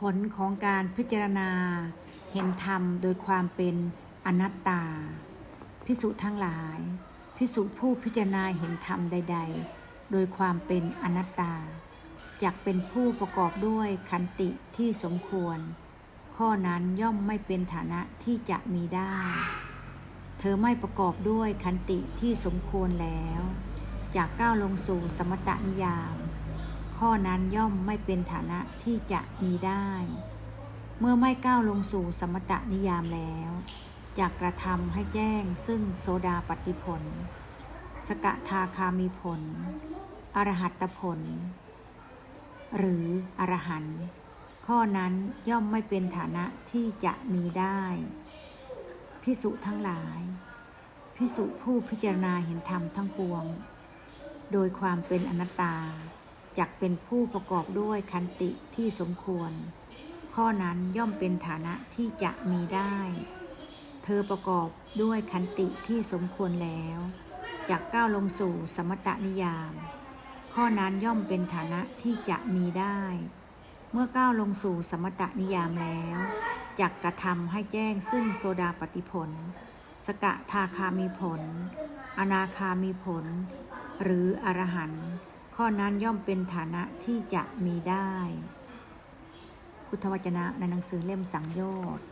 ผลของการพิจารณา เห็นธรรมโดยความเป็นอนัตตา พิสุทั้งหลาย พิสุผู้พิจารณาเห็นธรรมใด ๆ โดยความเป็นอนัตตาจักเป็นผู้ประกอบด้วยขันติที่สมควร ข้อนั้นย่อมไม่เป็นฐานะที่จะมีได้ เธอไม่ประกอบด้วยขันติที่สมควรแล้ว จากก้าวลงสู่สมตนิยาม ข้อนั้นย่อมไม่เป็นฐานะที่จะมีได้ เมื่อไม่ก้าวลงสู่สมตนิยามแล้วจากกระทำให้แจ้งซึ่งโซดาปฏิผล สกทาคามีผล อรหัตผล หรืออรหันต์ข้อนั้นย่อมไม่เป็นฐานะที่จะมีได้พิสุทั้งหลายพิสุผู้พิจารณาเห็นธรรมทั้งปวง โดยความเป็นอนัตตา จักเป็นผู้ประกอบด้วยขันติที่สมควร ข้อนั้นย่อมเป็นฐานะที่จะมีได้ เธอประกอบด้วยขันติที่สมควรแล้วจากก้าวลงสู่สมตนิยาม ข้อนั้นย่อมเป็นฐานะที่จะมีได้ เมื่อก้าวลงสู่สมตนิยามแล้วจักกระทำให้แจ้งซึ่งโซดาปฏิผล สกะทาคามีผล อนาคามีผล หรืออรหันต์ ข้อนั้นย่อมเป็นฐานะที่จะมีได้ พุทธวจนะในหนังสือเล่มสังโยชน์